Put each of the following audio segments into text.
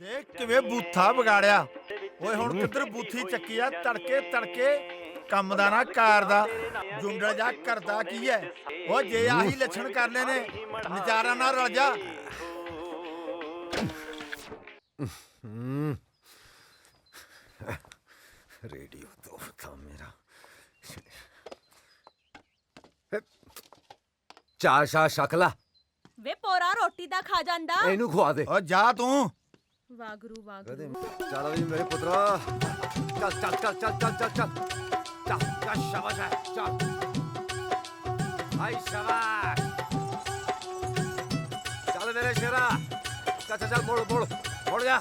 ਦੇਖ ਕਿਵੇਂ ਬੂਥਾ ਵਿਗਾੜਿਆ। ਓਏ ਹੁਣ ਕਿੱਧਰ ਬੂਥੀ ਚੱਕੀ ਆ? ਤੜਕੇ ਤੜਕੇ ਕੰਮ ਦਾ ਨਾ ਕਾਰ ਦਾ। ਜੁੰਡਲ ਜਾ ਕਰਦਾ ਕੀ ਐ? ਓ ਜੇ ਆਹੀ ਲੱਛਣ ਕਰ ਲੈ ਨੇ ਵਿਚਾਰਾ ਨਾਲ ਰਲ ਜਾ। ਹੂੰ ਰੇਡੀਓ ਤੋਂ ਤਾਂ ਮੇਰਾ ਸ਼ਾ ਸ਼ਕਲਾ ਵੇ ਪੋਰਾ ਰੋਟੀ ਦਾ ਖਾ ਜਾਂਦਾ। ਇਹਨੂੰ ਖਵਾ ਦੇ। ਓ ਜਾ ਤੂੰ। ਵਾਗਰੂ ਵਾਗਰੂ। ਕਦੇ ਚੱਲ ਵੀ ਮੇਰੇ ਪੁੱਤਰਾ। ਚੱਲ ਚੱਲ ਚੱਲ ਚੱਲ ਚੱਲ ਚੱਲ ਚੱਲ। ਚੱਲ ਚੱਲ ਸ਼ਾਬਾਸ਼ ਹੈ, ਚੱਲ। ਆਈ ਸ਼ਾਬਾਸ਼। ਚੱਲ ਮੇਰੇ ਸ਼ੇਰਾ। ਚੱਲ ਚੱਲ ਚੱਲ ਮੋੜ ਮੋੜ ਮੋੜ ਜਾ।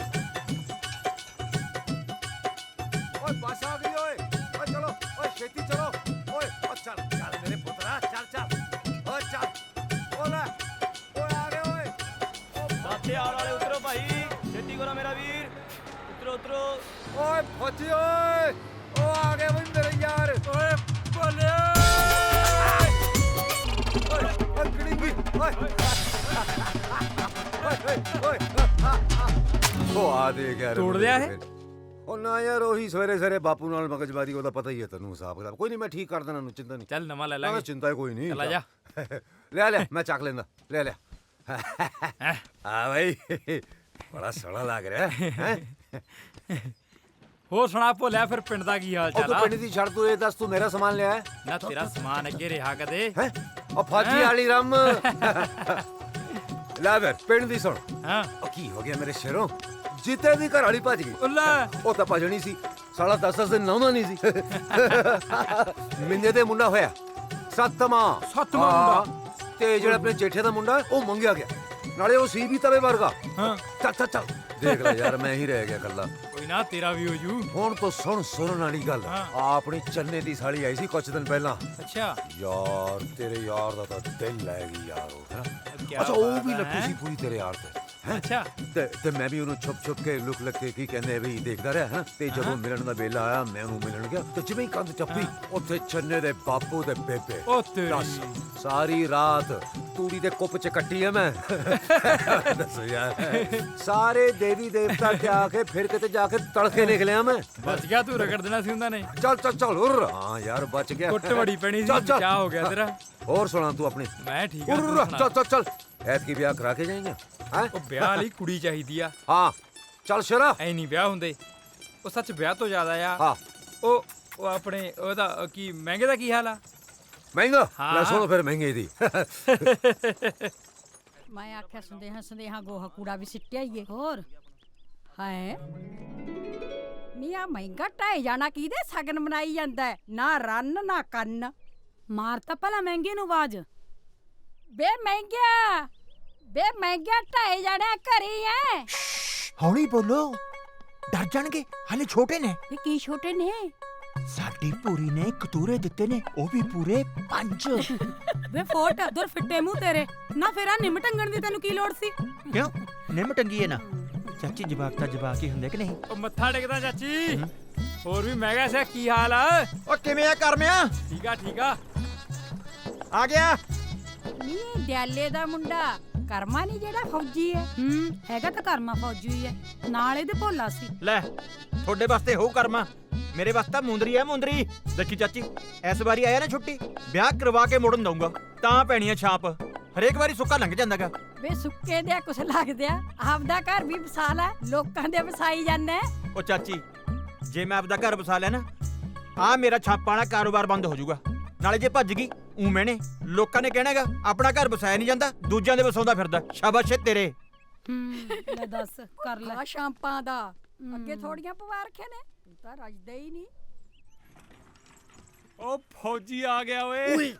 ਓਏ ਬਸ ਆ ਕਰੋ ਮੇਰਾ ਵੀਰ। ਉਤਰੋ ਉਤਰੋ। ਓਏ ਫੌਜੀ ਓਏ। ਓ ਆ ਗਏ ਬਈ ਮੇਰੇ ਯਾਰ। ਓਏ ਬੋਲੇ ਓਏ ਕਿਹੜੀ ਵੀ। ਓਏ। ਓਏ ਓਏ ਉਹ ਆ ਦੇ ਗਿਆ ਤੋੜ ਲਿਆ ਇਹ? ਉਹ ਨਾ ਯਾਰ ਉਹੀ ਸਵੇਰੇ ਸਵੇਰੇ ਬਾਪੂ ਨਾਲ ਮਗਜਮਾਰੀ ਉਹਦਾ ਪਤਾ ਹੀ ਹੈ ਤੈਨੂੰ ਹਿਸਾਬ ਕਿਤਾਬ। ਕੋਈ ਨਹੀਂ ਮੈਂ ਠੀਕ ਕਰ ਦੇਣਾ ਨੂੰ ਚਿੰਤਾ ਨਹੀਂ। ਚੱਲ ਨਵਾਂ ਲੈ ਨਾ ਲਾਂਗੇ ਚਿੰਤਾ ਕੋਈ ਨਹੀਂ। ਚਲਾ ਜਾ। ਲੈ ਲੈ ਮੈਂ ਚੱਕ ਲੈਂਦਾ। ਲੈ ਲੈ। ਆ ਭਾਈ ਬੜਾ ਸੋਹਣਾ ਲੱਗ ਰਿਹਾ। ਹੈ? ਹੋਰ ਸੁਣਾ ਭੋਲਿਆ ਫਿਰ ਪਿੰਡ ਦਾ ਕੀ ਹਾਲ ਉਹ ਚਾਲ ਤੂੰ ਆ? ਪਿੰਡ ਦੀ ਛੱਡ ਤੂੰ ਇਹ ਦੱਸ ਤੂੰ ਮੇਰਾ ਸਮਾਨ ਲਿਆ ਹੈ ਨਾ ਤੇਰਾ ਸਮਾਨ ਅੱਗੇ ਰਿਹਾ ਕਦੇ। ਹੈ? ਉਹ ਫੌਜੀ ਵਾਲੀ ਰਮ। ਲੈ ਫਿਰ ਪਿੰਡ ਦੀ ਸੁਣ। ਹਾਂ? ਉਹ ਕੀ ਹੋ ਗਿਆ ਮੇਰੇ ਸ਼ੇਰੋਂ? ਜਿੱਤੇ ਦੀ ਘਰ ਵਾਲੀ ਭੱਜ ਗਈ। ਉੱਲਾ। ਉਹ ਤਾਂ ਭਜਣੀ ਸੀ। ਸਾਲਾ 10 ਦਿਨ ਲਾਉਂਦਾ ਨਹੀਂ ਸੀ। ਮਿੰਦੇ ਦੇ ਮੁੰਡਾ ਹੋਇਆ। ਸੱਤਵਾਂ ਸੱਤਵਾਂ ਹਾਂ, ਤੇ ਜਿਹੜਾ ਆਪਣੇ ਜੇਠੇ ਦਾ ਮੁੰਡਾ ਉਹ ਮੰਗਿਆ ਗਿਆ। ਨਾਲੇ ਉਹ ਸੀ ਵੀ ਤਵੇ ਵਰਗਾ। ਹਾਂ। ਚੱਲ ਚੱਲ ਚੱਲ। ਦੇਖ ਲੈ ਯਾਰ ਮੈਂ ਹੀ ਰਹਿ ਗਿਆ ਕੱਲਾ ਕੋਈ ਨਾ ਤੇਰਾ ਵੀ ਹੋ ਜੂ। ਹੁਣ ਤੋਂ ਸੁਣ ਸੁਣਨ ਵਾਲੀ ਗੱਲ। ਹਾਂ। ਆ ਆਪਣੀ ਚੰਨੇ ਦੀ ਸਾਲੀ ਆਈ ਸੀ ਕੁਝ ਦਿਨ ਪਹਿਲਾਂ। ਅੱਛਾ। ਯਾਰ ਤੇਰੇ ਯਾਰ ਦਾ ਤਾਂ ਦਿਲ ਲੈ ਗਈ ਯਾਰ ਉਹ ਹੈਂ। ਕਿਆ ਅੱਛਾ ਉਹ ਬਾਤ ਵੀ ਹੈਂ? ਸੀ ਪੂਰੀ ਤੇਰੇ ਯਾਰ ਤੇ। ਹੈਂ? ਅੱਛਾ। ਤੇ ਤੇ ਮੈਂ ਵੀ ਉਹਨੂੰ ਛੁਪ ਛੁਪ ਕੇ ਲੁਕ ਲੁਕ ਕੇ ਕੀ ਕਹਿੰਦੇ ਵੀ ਦੇਖਦਾ ਰਿਹਾ ਹਾਂ। ਤੇ ਜਦੋਂ ਮਿਲਣ ਦਾ ਵੇਲਾ ਆਇਆ ਮੈਂ ਉਹਨੂੰ ਮਿਲਣ ਗਿਆ। ਤੇ ਜਿਵੇਂ ਹੀ ਕੰਧ ਟੱਪੀ ਉੱਥੇ ਚੰਨੇ ਦੇ ਬਾਪੂ ਤੇ ਬੇਬੇ। ਉਹ ਤੇਰੀ। ਦੱਸ, ਸਾਰੀ ਰਾਤ ਤੂੜੀ ਦੇ ਕੁੱਪ ਚ ਕੱਟੀ ਐ ਮੈਂ। ਦੱਸੋ ਯਾਰ। ਸਾਰੇ ਦੇਵੀ ਦੇਵਤਾ ਤੇ ਆ ਕੇ ਫਿਰ ਕਿਤੇ ਜਾ ਕੇ ਤੜਕੇ ਨਿਕਲਿਆ ਮੈਂ। ਬਚ ਗਿਆ ਤੂੰ ਰਗੜ ਦੇਣਾ ਸੀ ਉਹਨਾਂ ਨੇ। ਚੱਲ ਚੱਲ ਚੱਲ ਉਰ। ਹਾਂ ਯਾਰ ਬਚ ਗਿਆ। ਕੁੱਟ ਬੜੀ ਪੈਣੀ ਸੀ ਚੱਲ, ਹੋ ਗਿਆ ਤੇਰਾ। ਹੋਰ ਸੁਣਾ ਤੂੰ ਆਪਣੀ। ਮੈਂ ਠੀਕ ਆ ਉਰ ਤੂੰ ਉਰ, ਸੁਣਾ। ਚੱਲ ਚੱਲ ਚੱਲ। ਐਤਕੀ ਵਿਆਹ ਕਰਾ ਕੇ ਜਾਏਂਗੇ? ਹਾਂ? ਉਹ ਵਿਆਹ ਲਈ ਕੁੜੀ ਚਾਹੀਦੀ ਆ। ਹਾਂ। ਚੱਲ ਸ਼ਰਾ। ਐ ਨਹੀਂ ਵਿਆਹ ਹੁੰਦੇ। ਉਹ ਸੱਚ ਵਿਆਹ ਤੋਂ ਜ਼ਿਆਦਾ ਆ। ਹਾਂ। ਉਹ ਉਹ ਆਪਣੇ ਉਹਦਾ ਉਹ ਕੀ ਮਹਿੰਗੇ ਦਾ ਕੀ ਹਾਲ ਆ? ਮਹਿੰਗਾ? ਹਾਂ। ਲੈ ਸੁਣੋ ਫਿਰ ਮਹਿੰਗੇ ਦੀ। ਮੈਂ ਆਖਿਆ ਸੰਦੇਹਾ ਸੰਦੇਹਾ ਗੋਹਾ ਕੂੜਾ ਵੀ ਸਿੱਟਿਆ ਹੀ ਏ। ਹੋਰ? ਹੈ ਮੀਆਂ ਮਹਿੰਗਾ ਢਾਈ ਜਾਣਾ ਕਿਹਦੇ ਸਗਨ ਮਨਾਈ ਜਾਂਦਾ ਹੈ? ਨਾ ਰੰਨ ਨਾ ਕੰਨ। ਮਾਰ ਤਾਂ ਭਲਾ ਮਹਿੰਗੇ ਨੂੰ ਆਵਾਜ਼। ਬੇ ਮਹਿੰਗਿਆ! ਬੇ ਮਹਿੰਗਿਆ ਢਾਈ ਜਾਣਾ ਘਰੀ ਐ। ਹੌਲੀ ਬੋਲੋ। ਡਰ ਜਾਣਗੇ ਹਲੇ ਛੋਟੇ ਨੇ। ਇਹ ਕੀ ਛੋਟੇ ਨੇ? ਸਾਡੀ ਪੂਰੀ ਨੇ ਕਤੂਰੇ ਦਿੱਤੇ ਨੇ ਉਹ ਵੀ ਪੂਰੇ ਪੰਜ। ਵੇ ਫੋਟ ਦਰ ਫਿੱਟੇ ਮੂੰਹ ਤੇਰੇ। ਨਾ ਫੇਰ ਨਿਮ ਟੰਗਣ ਦੀ ਤੈਨੂੰ ਕੀ ਲੋੜ ਸੀ? ਕਿਉਂ? ਨਿੰਮ ਟੰਗੀ ਹੈ ਨਾ। ਚਾਚੀ ਜਵਾਕ ਤਾਂ ਜਵਾਕ ਹੀ ਹੁੰਦੇ ਕਿ ਨਹੀਂ? ਉਹ ਮੱਥਾ ਟੇਕਦਾ ਚਾਚੀ। ਹੋਰ ਵੀ ਮਹਿੰਗਾ ਸਿਆ ਕੀ ਹਾਲ ਆ? ਓ ਕਿਵੇਂ ਆ ਕਰਮਿਆ? ਠੀਕ ਆ ਠੀਕ ਆ। ਆ ਗਿਆ। ਨੀ ਇਹ ਦਿਆਲੇ ਦਾ ਮੁੰਡਾ। ਕਰਮਾ ਨਹੀਂ ਜਿਹੜਾ ਫੌਜੀ ਐ ਹੂੰ। ਹੈਗਾ ਤਾਂ ਕਰਮਾ ਫੌਜੀ ਹੀ। ਐ ਨਾਲ ਇਹਦੇ ਭੋਲਾ ਸੀ। ਲੈ ਤੁਹਾਡੇ ਵਾਸਤੇ ਹੋ ਕਰਮਾ। ਮੇਰੇ ਵਾਸਤੇ ਤਾਂ ਮੁੰਦਰੀ ਹੈ ਮੁੰਦਰੀ। ਦੇਖੀ ਚਾਚੀ ਇਸ ਵਾਰੀ ਆਇਆ ਨਾ ਛੁੱਟੀ ਵਿਆਹ ਕਰਵਾ ਕੇ ਮੋੜਨ ਦਊਂਗਾ। ਤਾਂ ਪੈਣੀ ਆ ਛਾਪ। ਹਰੇਕ ਵਾਰੀ ਸੁੱਕਾ ਲੰਘ ਜਾਂਦਾਗਾ। ਵੇ ਸੁੱਕੇ ਦੇ ਕੁਛ ਲੱਗਦਿਆ ਆਪਦਾ ਘਰ ਵੀ ਵਸਾ ਲੈ ਲੋਕਾਂ ਦੇ ਵਸਾਈ ਜਾਂਦੇ ਉਹ ਚਾਚੀ ਜੇ ਮੈਂ ਆਪਦਾ ਘਰ ਵਸਾ ਲਿਆ ਨਾ ਆ ਮੇਰਾ ਛਾਪਾਂ ਵਾਲਾ ਕਾਰੋਬਾਰ ਬੰਦ ਹੋ ਜਾਊਗਾ। ਨਾਲੇ ਜੇ ਭੱਜ ਗਈ ਊ ਮੈਨੇ ਲੋਕਾਂ ਨੇ ਕਹਿਣਾਗਾ ਆਪਣਾ ਘਰ ਵਸਾਇਆ ਨਹੀਂ ਜਾਂਦਾ ਦੂਜਿਆਂ ਦੇ ਵਸਾਉਂਦਾ ਫਿਰਦਾ। ਸ਼ਾਬਾਸ਼ ਏ ਤੇਰੇ। ਹੂੰ ਲੈ ਦੱਸ ਕਰ ਲੈ। ਆ ਸ਼ਾਂਪਾਂ ਦਾ। ਅੱਗੇ ਥੋੜੀਆਂ ਪਵਾ ਰੱਖੇ ਨੇ। ਤੂੰ ਤਾਂ ਰੱਜਦਾ ਹੀ ਨਹੀਂ। ਉਹ ਫੌਜੀ ਆ ਗਿਆ ਓਏ।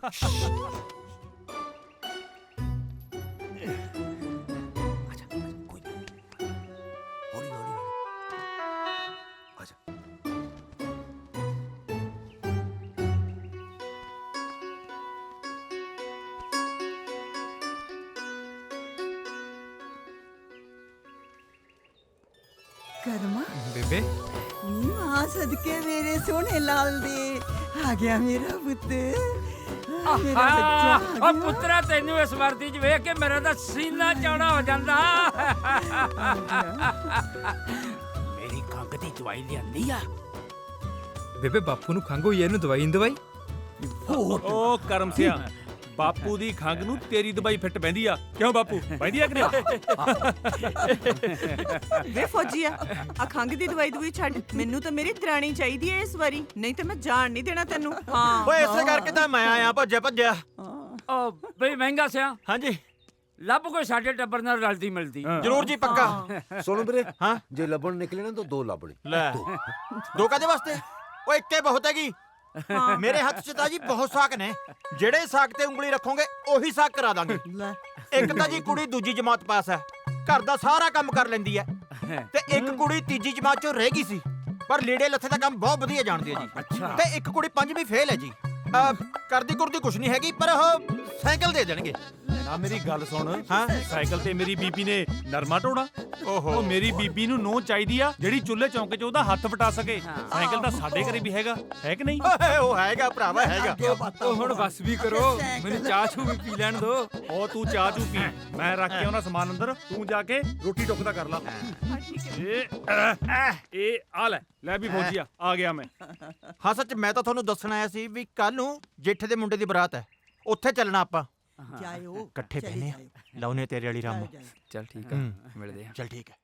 ਕਰਮਾ? ਬੇਬੇ। ਨੀ ਆ ਸਦਕੇ ਮੇਰੇ ਸੋਹਣੇ ਲਾਲ ਦੇ। ਆ ਗਿਆ ਮੇਰਾ ਪੁੱਤ। ਆ ਮੇਰਾ ਬੱਚਾ ਆ ਪੁੱਤਰਾ ਤੈਨੂੰ ਇਸ ਵਰਦੀ 'ਚ ਵੇਖ ਕੇ ਮੇਰਾ ਤਾਂ ਸੀਨਾ ਚੌੜਾ ਹੋ ਜਾਂਦਾ। ਮੇਰੀ ਖੰਗ ਦੀ ਦਵਾਈ ਲਿਆਂਦੀ ਆ। ਬੇਬੇ ਬਾਪੂ ਨੂੰ ਖੰਗ ਹੋਈ ਇਹਨੂੰ ਦਵਾਈ ਨੀ ਦਵਾਈ? ਓ ਕਰਮ ਸਿਆ। ਬਾਪੂ ਦੀ ਖੰਗ ਨੂੰ ਤੇਰੀ ਦਵਾਈ ਫਿੱਟ ਬੈਂਦੀ ਆ। ਕਿਉਂ ਬਾਪੂ? ਬੈਂਦੀ ਆ ਕਿ ਨਹੀਂ? ਵੇ ਫੌਜੀਆ ਆ ਖੰਗ ਦੀ ਦਵਾਈ ਦਵਾਈ ਛੱਡ। ਮੈਨੂੰ ਤਾਂ ਮੇਰੀ ਦਰਾਣੀ ਚਾਹੀਦੀ ਐ ਇਸ ਵਾਰੀ। ਨਹੀਂ ਤਾਂ ਮੈਂ ਜਾਣ ਨਹੀਂ ਦੇਣਾ ਤੈਨੂੰ। ਹਾਂ। ਓਏ ਇਸੇ ਕਰਕੇ ਤਾਂ ਮੈਂ ਆਇਆ ਭੱਜਿਆ ਭੱਜਿਆ। ਓ ਬਈ ਮਹਿੰਗਾ ਸਿਆ। ਹਾਂਜੀ। ਲੱਭ ਕੋਈ ਸਾਡੇ ਟੱਬਰ ਨਾਲ ਰਲਦੀ ਮਿਲਦੀ। ਜ਼ਰੂਰ ਜੀ ਪੱਕਾ। ਸੁਣ ਵੀਰੇ ਹਾਂ। ਜੇ ਲੱਭਣ ਨਿਕਲੇ ਨਾ ਤਾਂ ਦੋ ਲੱਭਣੇ ਲੈ। ਦੋ। ਕਾਦੇ ਵਾਸਤੇ? ਓਏ ਇੱਕੇ ਬਹੁਤ ਹੈਗੀ। ਮੇਰੇ ਹੱਥ 'ਚ ਤਾਂ ਜੀ ਬਹੁਤ ਸਾਕ ਨੇ। ਜਿਹੜੇ ਸਾਕ ਤੇ ਉਂਗਲੀ ਰੱਖੋਗੇ ਉਹੀ ਸਾਕ ਕਰਾ ਦਾਂਗੇ। ਲੈ। ਇੱਕ ਤਾਂ ਜੀ ਕੁੜੀ ਦੂਜੀ ਜਮਾਤ ਪਾਸ ਹੈ। ਘਰ ਦਾ ਸਾਰਾ ਕੰਮ ਕਰ ਲੈਂਦੀ ਹੈ। ਤੇ ਇੱਕ ਕੁੜੀ ਤੀਜੀ ਜਮਾਤ 'ਚੋਂ ਰਹਿ ਗਈ ਸੀ। ਪਰ ਲੀੜੇ ਲੱਥੇ ਦਾ ਕੰਮ ਬਹੁਤ ਵਧੀਆ ਜਾਣਦੀ ਹੈ ਜੀ। ਅੱਛਾ। ਤੇ ਇੱਕ ਕੁੜੀ ਪੰਜਵੀਂ ਫੇਲ ਹੈ ਜੀ। ਅਹ, ਕਰਦੀ ਕੁਰਦੀ ਕੁਛ ਨਹੀਂ ਹੈਗੀ ਪਰ ਉਹ ਸਾਈਕਲ ਦੇ ਦੇਣਗੇ। ਨਾ ਮੇਰੀ ਗੱਲ ਸੁਣ। ਹਾਂ। ਸਾਈਕਲ ਤੇ ਮੇਰੀ ਬੀਬੀ ਨੇ ਨਰਮਾ ਢੋਣਾ ਓਹੋ। ਉਹ ਮੇਰੀ ਬੀਬੀ ਨੂੰ ਨੋ ਚਾਹੀਦੀ ਆ ਜਿਹੜੀ ਚੁੱਲ੍ਹੇ ਚੌਂਕੇ 'ਚ ਉਹਦਾ ਹੱਥ ਵਟਾ ਸਕੇ। ਸਾਈਕਲ ਤਾਂ ਸਾਡੇ ਘਰੇ ਵੀ ਹੈਗਾ। ਹੈ ਕਿ ਨਹੀਂ? ਓਏ, ਉਹ ਹੈਗਾ ਭਰਾਵਾ ਹੈਗਾ। ਉਹ ਹੁਣ ਬਸ ਵੀ ਕਰੋ। ਮੈਨੂੰ ਚਾਹ ਚੂ ਵੀ ਪੀ ਲੈਣ ਦਿਓ ਉਹ ਤੂੰ ਚਾਹ ਚੂ ਪੀ। ਮੈਂ ਰੱਖ ਕੇ ਆਉਣਾ ਸਮਾਨ ਅੰਦਰ। ਤੂੰ ਜਾ ਕੇ ਰੋਟੀ ਟੁੱਕ ਦਾ ਕਰ ਲਾ। ਇਹ ਅਹ, ਇਹ ਆ ਲੈ ਲੈ ਵੀ ਫੌਜੀਆ ਆ। ਗਿਆ ਮੈਂ। ਹਾਂ ਸੱਚ ਮੈਂ ਤਾਂ ਤੁਹਾਨੂੰ ਦੱਸਣ ਆਇਆ ਸੀ ਵੀ ਕੱਲ ਨੂੰ ਜੇਠੇ ਦੇ ਮੁੰਡੇ ਦੀ ਬਰਾਤ ਹੈ। ਉੱਥੇ ਚੱਲਣਾ ਆਪਾਂ। ਜਾਇਓ ਇਕੱਠੇ ਬਹਿਨੇ ਜਾਇਓ। ਲਾਉਨੇ ਤੇਰੇ ਵਾਲੀ ਰਾਮ। ਚੱਲ ਠੀਕ ਆ ਹੂੰ। ਮਿਲਦੇ ਆ ਚੱਲ ਠੀਕ ਹੈ